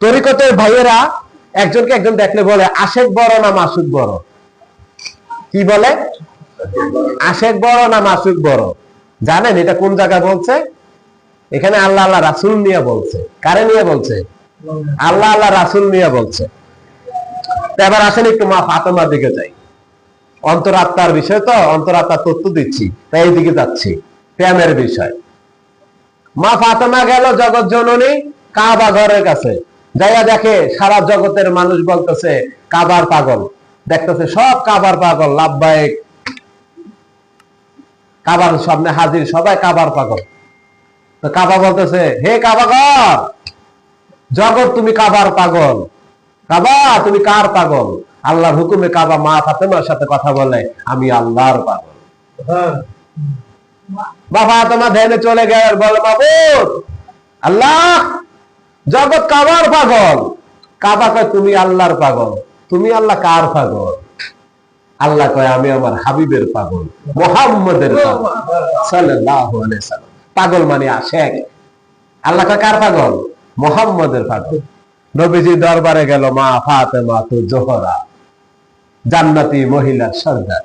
তরিকতের ভাইয়েরা একজনকে একজন দেখলে বলে, আশেক বড় না মাসুক বড়? কি বলে? আশেক বড় না মাসুক বড়? জানেন এটা কোন জায়গায় বলছে? এখানে আল্লাহ আল্লাহ রাসুল নিয়ে বলছে। কারে নিয়ে বলছে? আল্লাহ আল্লাহ রাসুল নিয়ে বলছে। এবার আসেন একটু মা ফাতেমার দিকে যাই। অন্তরাত্মার বিষয় তো, অন্তরাত্মার তথ্য দিচ্ছি, তাই এইদিকে যাচ্ছি। প্রেমের বিষয়। মা ফাতেমা গেল জগৎ জননী, কাবা ঘরের কাছে। যাইয়া দেখে সারা জগতের মানুষ বলতেছে, কাবার পাগল। দেখতেছে সব কাবার পাগল, লাভবাহিক। কাবার সামনে হাজির, সবাই কাবার পাগল। তো কাবা বলতেছে, হে কাবাগর জগৎ তুমি কাবার পাগল। কাবা, তুমি কার পাগল? আল্লাহর হুকুমে কাবা মা ফাতেমার সাথে কথা বলে, আমি আল্লাহর পাগল। বাবা, তোমার ধ্যানে চলে গেল। বলে বাবু আল্লাহ জগৎ কাবার পাগল? কাবা কয়, তুমি আল্লাহর পাগল। তুমি আল্লাহ কার পাগল? আল্লাহ কয়, আমি আমার হাবিবের পাগল। মোহাম্মদের পাগল। পাগল মানে আশেক। আল্লাহ কয়, কার পাগল? মোহাম্মদের পাগল। নবীজি দরবারে গেল, মা ফাতেমা তো জোহরা, জান্নাতি মহিলা সর্দার।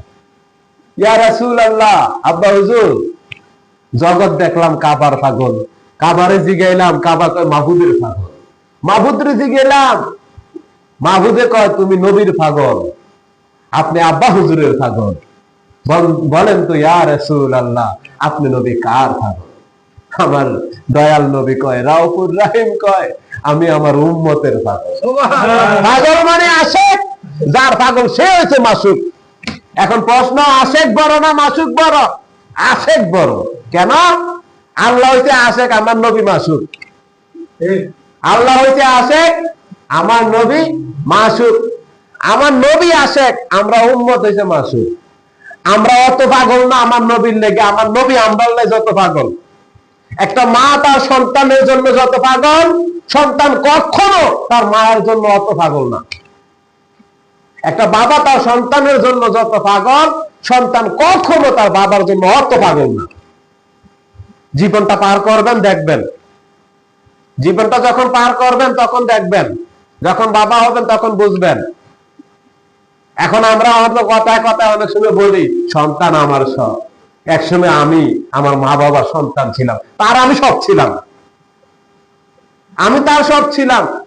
ইয়া রাসূল আল্লাহ আব্বা হুজুর, জগৎ দেখলাম কাবার পাগল। কাবারে জিগাইলাম কাবা কয় মাহবুদের পাগল। মাহবুদরে জিগাইলাম মাহবুদে কয় তুমি নবীর পাগল আপনি আব্বা হুজুরের পাগল। বলেন তো ইয়া রাসূল আল্লাহ আপনি নবী কার পাগল? আমার দয়াল নবী কয় রাউফুর রাহিম কয় আমি আমার উম্মতের পাগল। পাগল মানে আশেক যার পাগল সে হয়েছে মাসুক। এখন প্রশ্ন আশেক বড় না মাসুক বড়? আশেক বড়। কেন? আল্লাহ হইতে আশেক আমার নবী মাসুক আল্লাহ হইতে আশেক আমার নবী মাসুক আমার নবী আশেক আমরা উম্মত হইছে মাসুক আমরা অত পাগল না আমার নবীর লেগে আমার নবী আমরার লেগে যত পাগল। একটা মা তার সন্তানের জন্য যত পাগল সন্তান কখনো তার মায়ের জন্য অত পাগল না। একটা বাবা তার সন্তানের জন্য যত পাগল সন্তান কখনো তার বাবার জন্য অত পাগল না। জীবনটা পার করবেন, দেখবেন। জীবনটা যখন পার করবেন, তখন দেখবেন। যখন বাবা হবেন, তখন বুঝবেন। এখন আমরা হয়তো কথায় কথায় অনেক সময় বলি, সন্তান আমার সব। একসময় আমি আমার মা বাবার সন্তান ছিলাম। তার আমি সব ছিলাম। আমি তার সব ছিলাম।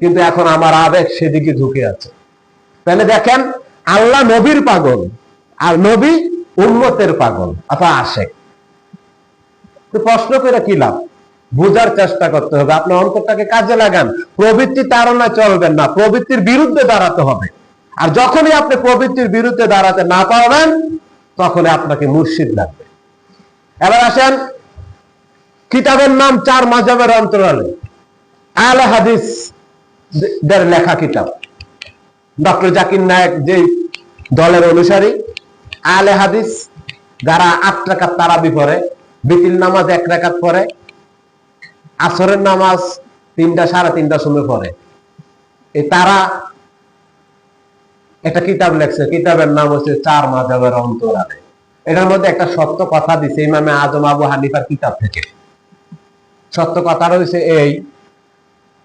কিন্তু এখন আমার আবেগ সেদিকে ঝুঁকে আছে। তাহলে দেখেন, আল্লাহ নবীর পাগল আর নবী উন্মতের পাগল, অথবা আসে তো প্রশ্ন করে কি লাভ? বোঝার চেষ্টা করতে হবে। আপনার অন্তরটাকে কাজে লাগান। প্রবৃত্তি তাড়না চলবেন না। প্রবৃত্তির বিরুদ্ধে দাঁড়াতে হবে। আর যখনই আপনি প্রবৃত্তির বিরুদ্ধে দাঁড়াতে না পারবেন, তখনই আপনাকে মুর্শিদ লাগবে। এবার আসেন কিতাবের নাম চার মাজাবের অন্তরালে। আল হাদিস লেখা কিতাব। ডক্টর জাকির নায়ক যে দলের অনুসারী আলে হাদিস যারা আট রাকাত তারাবি পড়ে। বিতিল নামাজ এক রাকাত পড়ে, আসরের নামাজ তিনটা, সাড়ে তিনটা সময় পড়ে। এই তারা একটা কিতাব লেখছে, কিতাবের নাম হচ্ছে চার মাজাবের অন্তরালে। এটার মধ্যে একটা সত্য কথা দিছে ইমামে আজম আবু হানিফার কিতাব থেকে। সত্য কথা রয়েছে এই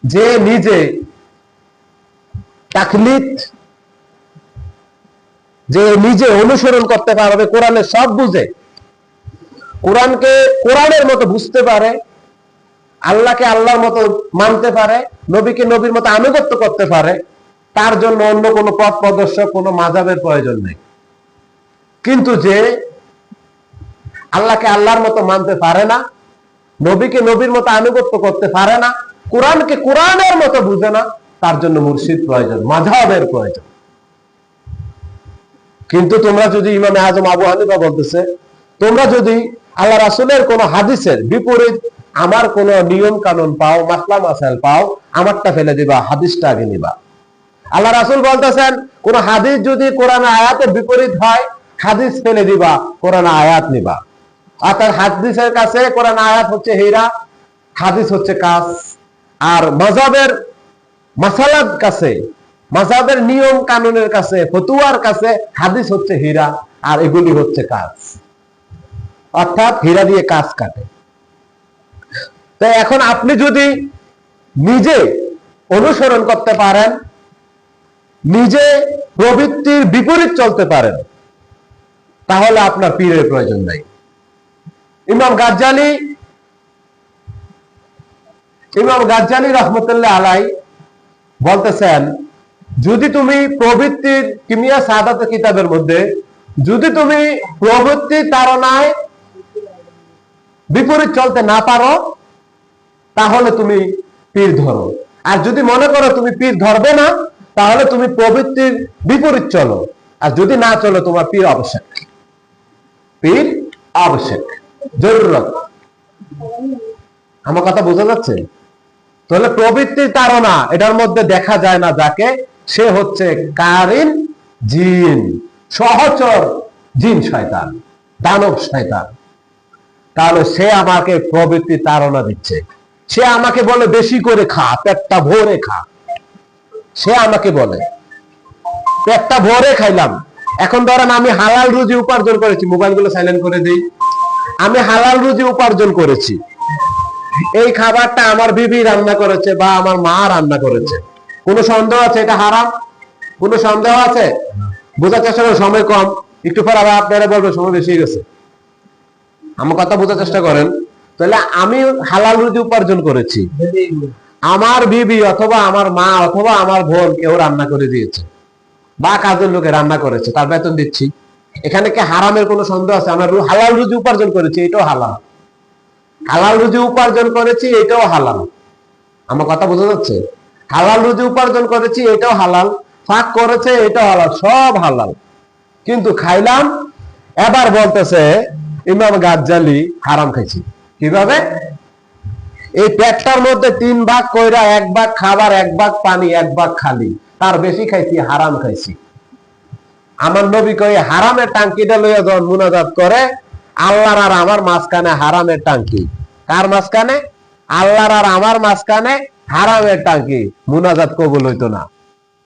যে নিজে তাকলিদ, যে নিজে অনুসরণ করতে পারবে, কোরআনের সব বুঝে কোরআনকে, কোরআনের মতো বুঝতে পারে, আল্লাহকে আল্লাহর মতো মানতে পারে, নবীকে নবীর মতো আনুগত্য করতে পারে, তার জন্য অন্য কোনো পথ প্রদর্শক, কোনো মাজাবের প্রয়োজন নেই। কিন্তু যে আল্লাহকে আল্লাহর মতো মানতে পারে না, নবীকে নবীর মতো আনুগত্য করতে পারে না, কোরআনকে কোরআনের মতো বুঝে না, তার জন্য মুর্শিদ প্রয়োজন, মাঝাবের প্রয়োজন। কিন্তু তোমরা যদি ইমামে আজম আবু হানিফা বলতেছে, তোমরা যদি আল্লাহ রাসুলের কোন হাদিসের বিপরীত আমার কোন নিয়ম কানুন পাও, মাসলা মাসাইল পাও, আমারটা ফেলে দিবা, হাদিসটা আগে নিবা। আল্লাহ রাসুল বলতেছেন, কোন হাদিস যদি কোরআন আয়াতের বিপরীত হয়, হাদিস ফেলে দিবা, কোরআন আয়াত নিবা। অর্থাৎ হাদিসের কাছে কোরআন আয়াত হচ্ছে হীরা, হাদিস হচ্ছে কাজ। আর মাজাবের মাসালার কাছে মাজাবের নিয়ম কানুনের কাছে, ফতুয়ার কাছে হাদিস হচ্ছে হীরা, আর এগুলি হচ্ছে কাজ। অর্থাৎ হীরা দিয়ে কাজ কাটে। তো এখন আপনি যদি নিজে অনুসরণ করতে পারেন, নিজে প্রবৃত্তির বিপরীত চলতে পারেন, তাহলে আপনার পীরের প্রয়োজন নাই। ইমাম গাজ্জালি ইমাম গাজ্জালি রহমতুল্লাহ আলাই বলতেছেন, যদি তুমি প্রবৃত্তির কিমিয়া সাদাত কিতাবের মধ্যে, যদি তুমি প্রবৃত্তির তারনায় বিপরীত চলতে না পারো, তাহলে তুমি পীর ধরো। আর যদি মনে করো তুমি পীর ধরবে না, তাহলে তুমি প্রবৃত্তির বিপরীত চলো। আর যদি না চলো, তোমার পীর আবশ্যক। পীর আবশ্যক। জরুরত। আমার কথা বোঝা যাচ্ছে? তাহলে প্রবৃত্তির তারা এটার মধ্যে দেখা যায় না যাকে, সে হচ্ছে কারিন জিন, সহচর জিন শয়তান, দানব শয়তান। তাহলে সে আমাকে প্রবৃত্তি তাড়না দিচ্ছে। সে আমাকে বলে, বেশি করে খা, পেটটা ভরে খা। সে আমাকে বলে, পেটটা ভরে খাইলাম। এখন ধরেন আমি হালাল রুজি উপার্জন করেছি, মোবাইলগুলো সাইলেন্ট করে দিই। আমি হালাল রুজি উপার্জন করেছি। এই খাবারটা আমার বিবি রান্না করেছে বা আমার মা রান্না করেছে। কোনো সন্দেহ আছে এটা হারাম? কোনো সন্দেহ আছে? বোঝার চেষ্টা সময় কম। একটু পর আবার আপনারা বলবেন, সময় বেশি গেছে। আমার কথা বোঝার চেষ্টা করেন, তাহলে আমি হালাল রুজি উপার্জন করেছি। আমার বিবি অথবা আমার মা অথবা আমার বোন কেউ রান্না করে দিয়েছে বা কাজের লোকে রান্না করেছে, তার বেতন দিচ্ছি। এখানে কি হারামের কোনো সন্দেহ আছে? আমরা হালাল রুজি উপার্জন করেছি, এটাও হালাল। হালাল রুজি উপার্জন করেছি, এটাও হালাল। আমার কথা বোঝা যাচ্ছে? হালাল রুজি উপার্জন করেছি, এটাও হালাল। ফাঁক করেছে, এটাও হালাল, সব হালাল। কিন্তু খাইলাম, এবার বলতেছে ইমাম গাজ্জালি হারাম খাইছি। কীভাবে? এই পেটটার মধ্যে তিন ভাগ কইরা এক ভাগ খাবার, এক ভাগ পানি, এক ভাগ খালি। তার বেশি খাইছি, হারাম খাইছি। আমার নবী কই হারামের টাঙ্কিটা লইয়া যখন মুনাজাত করে, আল্লাহর আর আমার মাঝখানে হারামের টাঙ্কি। কার মাঝখানে? আল্লাহর আর আমার মাঝখানে হারামের টাঙ্কি। মুনাজাত কবুল হইতো না।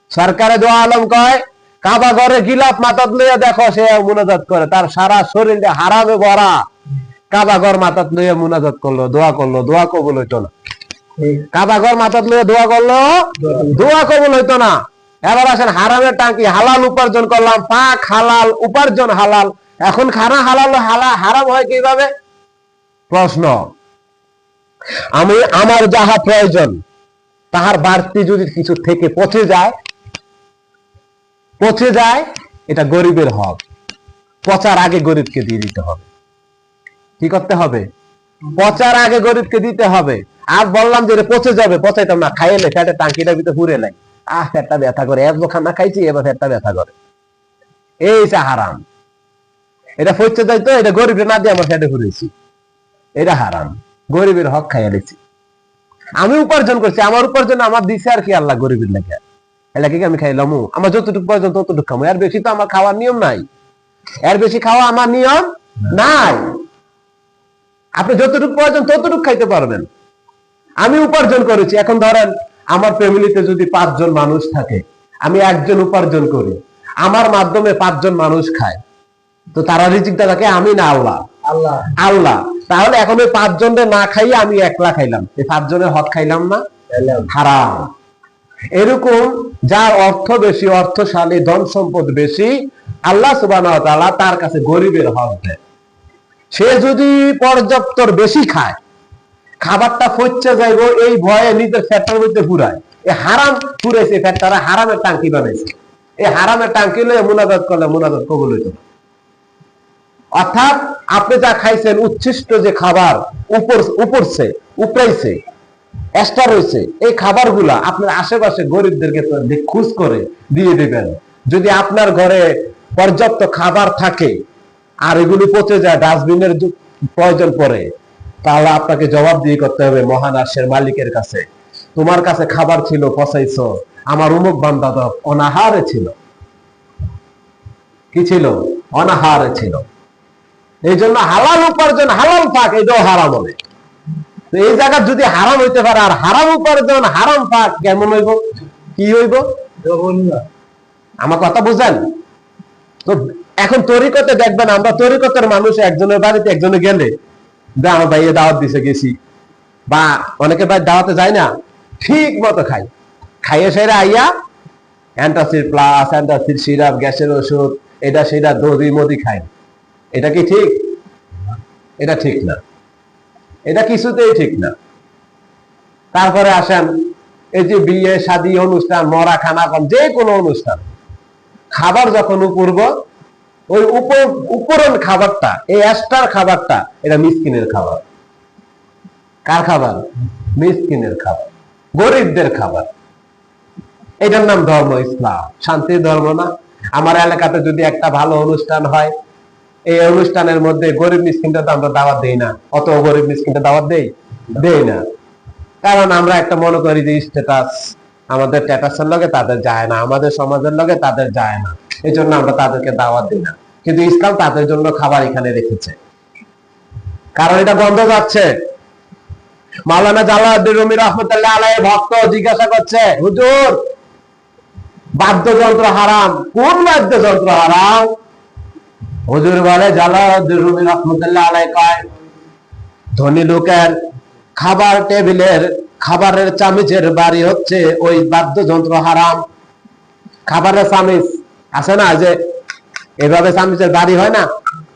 সরকারে দোয়া আলম কয় কাবা ঘরে গিলাপ মাথাত লইয়া দেখো সে মুনাজাত করে। তার সারা শরীরে হারামে ভরা। কাবা ঘর মাথাত লইয়া মুনাজাত করল দোয়া করল দোয়া কবুল হইতো না। কাবা ঘর মাথাত লইয়া দোয়া করল দোয়া কবুল হইতো না। এবার আসেন হারামের টাঙ্কি হালাল উপার্জন করলাম পাক হালাল উপার্জন হালাল। এখন খানা হালাল হালা হারাম হয় কীভাবে? প্রশ্ন আমি আমার যাহা প্রয়োজন তাহার বাড়তি যদি কিছু থেকে পচে যায় পচে যায়, এটা গরিবের হক। পচার আগে গরিবকে দিয়ে দিতে হবে। কি করতে হবে? পচার আগে গরিবকে দিতে হবে। আর বললাম যে পচে যাবে, পচাইতাম না খাইলে ফ্যাটের টাঙ্কিটা ভিতরে পুরে নাই আহ ফ্যাটটা ব্যথা করে, এক খানা খাইছি, এবার ফ্যাটটা ব্যথা করে। এই যে হারাম। এটা পচে যাইতো এটা গরিবের না দিয়ে আমার ফ্যাটে ঘুরেছি এটা হারাম। গরিবের হক খাইয়া লেছি আমি উপার্জন করছি, আমার উপার্জন আমার দিছে আর কি আল্লাহ গরিবের লেগে। এলাকে আমি খাইলাম আমার যতটুকু প্রয়োজন ততটুকু খাব এর বেশি তো আমার খাওয়ার নিয়ম নাই। এর বেশি খাওয়া আমার নিয়ম নাই। আপনি যতটুকু প্রয়োজন ততটুকু খাইতে পারবেন। আমি উপার্জন করেছি। এখন ধরেন আমার ফ্যামিলিতে যদি পাঁচজন মানুষ থাকে আমি একজন উপার্জন করি। আমার মাধ্যমে পাঁচজন মানুষ খায়। তো তারা রিজিক থাকে আমি না আল্লাহ। আল্লাহ। আল্লাহ। তাহলে এখন ওই পাঁচজনের না খাইয়ে আমি একলা খাইলাম। এই পাঁচজনের হক খাইলাম না। হারাম। এরকম যার অর্থ বেশি, অর্থশালী ধন সম্পদ বেশি, আল্লাহ সুবাহ তার কাছে গরিবের হক দেয়। সে যদি পর্যাপ্ত বেশি খায়, খাবারটা ফচ্ছে যাইব, এই ভয়ে নিজের ফ্যাটটার মধ্যে পুরায় এই হারাম পুরেছে ফ্যাটটারা হারামের টাঙ্কি বানাইছে। এই হারামের টাঙ্কি লয়ে মুনাজাত করলে মুনাজাত কবুল হইতো। অর্থাৎ আপনি যা খাইছেন, উচ্ছিষ্ট যে খাবার, উপর উপরছে উপরাইছে এক্সট্রা রয়েছে। এই খাবারগুলা আপনার আশেপাশে গরিবদেরকে খুঁজ করে দিয়ে দিবেন। যদি আপনার ঘরে পর্যাপ্ত খাবার থাকে আর এগুলি পচে যায়, ডাস্টবিনের প্রয়োজন পড়ে, তাহলে আপনাকে জবাব দিয়ে করতে হবে, মহান আশের মালিকের কাছে, তোমার কাছে খাবার ছিল, পচাইছো। আমার উমুক বান্দা তো অনাহারে ছিল। কি ছিল? অনাহারে ছিল। এই জন্য হালাল উপার্জন হালাল থাক এটাও হারাম হবে। তো এই জায়গা যদি হারাম হইতে পারে, আর হারাম উপার্জন, হারাম পাক কেমন হইব? কি হইব? আমার কথা বুঝেন তো এখন তরিকতে দেখবেন, আমরা তরিকতের মানুষ, একজনের বাড়িতে একজনে গেলে, যে আমার ভাইয়ে দাওয়াত দিছে, গেছি। বা অনেকে ভাই দাওয়াতে যায় না, ঠিক মতো খাই খাইয়ে সেরা আইয়া, অ্যান্টাসিড প্লাস, অ্যান্টাসিড সিরাপ, গ্যাসের ওষুধ, এটা সেটা দধি মদি খায়। এটা কি ঠিক? এটা ঠিক না। এটা কিছুতেই ঠিক না। তারপরে আসেন, এই যে বিয়ে, শাদী অনুষ্ঠান, মরা খানা কম, যে কোনো অনুষ্ঠান। খাবার যখন উপরব, ওই উপর উপরন খাবারটা, এই অ্যাস্টার খাবারটা, এটা মিসকিনের খাবার। কার খাবার? মিসকিনের খাবার। গরিবদের খাবার। এটার নাম ধর্ম ইসলাম। শান্তির ধর্ম না। আমার এলাকাতে যদি একটা ভালো অনুষ্ঠান হয় এই অনুষ্ঠানের মধ্যে গরিব মিসকিনটা তো আমরা দাওয়াত দেই না। অত গরিব মিসকিনটা দাওয়াত দেই? দেই না। কারণ আমরা একটা মনে করি যে স্ট্যাটাস আমাদের স্ট্যাটাসের লগে তাদের যায় না, আমাদের সমাজের লগে তাদের যায় না। এই জন্য আমরা তাদেরকে দাওয়াত দিই না। কিন্তু ইসলাম তাদের জন্য খাবার এখানে রেখেছে। কারণ এটা গন্ধ যাচ্ছে। মাওলানা জালাউদ্দিন রুমি রহমতুল্লাহ আলাই ভক্ত জিজ্ঞাসা করছে, হুজুর, বাদ্যযন্ত্র হারাম, কোন বাদ্যযন্ত্র হারাম? হুজুর বলে জালাউদ্দিন ধনী লোকের খাবার টেবিলের, খাবারের চামিচের বাড়ি হচ্ছে ওই বাদ্যযন্ত্র হারাম। খাবারের চামিচ আছে না যে এভাবে চামিচের বাড়ি হয় না?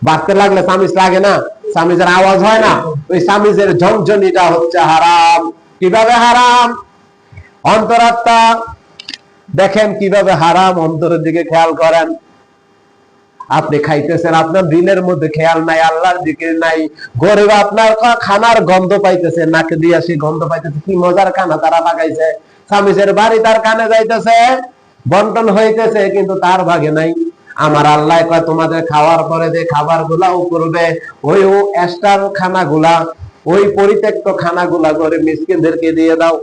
বাড়তে লাগলে চামিচ লাগে না, চামিচের আওয়াজ হয় না, ওই চামিচের ঝনঝনিটা হচ্ছে হারাম। কীভাবে হারাম? অন্তরাত্মা, দেখেন কীভাবে হারাম, অন্তরের দিকে খেয়াল করেন। আপনি খাইতেছেন, আপনার দিনের মধ্যে খেয়াল নাই, আল্লাহর দিকে নাই। গরিব আপনার খানার গন্ধ পাইতেছে, নাকে দিয়া সে গন্ধ পাইতেছে, কি মজার খানা তারা পাকাইছে স্বামীজের বাড়ি তার কানে যাইতেছে, বন্টন হইতেছে, কিন্তু তার ভাগে নাই। আমার আল্লাহ কয়, তোমাদের খাওয়ার পরে যে খাবারগুলা করবে, ওই ও এস্টার খানা গুলা ওই পরিত্যক্ত খানা গুলা করে মিসকিনদেরকে দিয়ে দাও।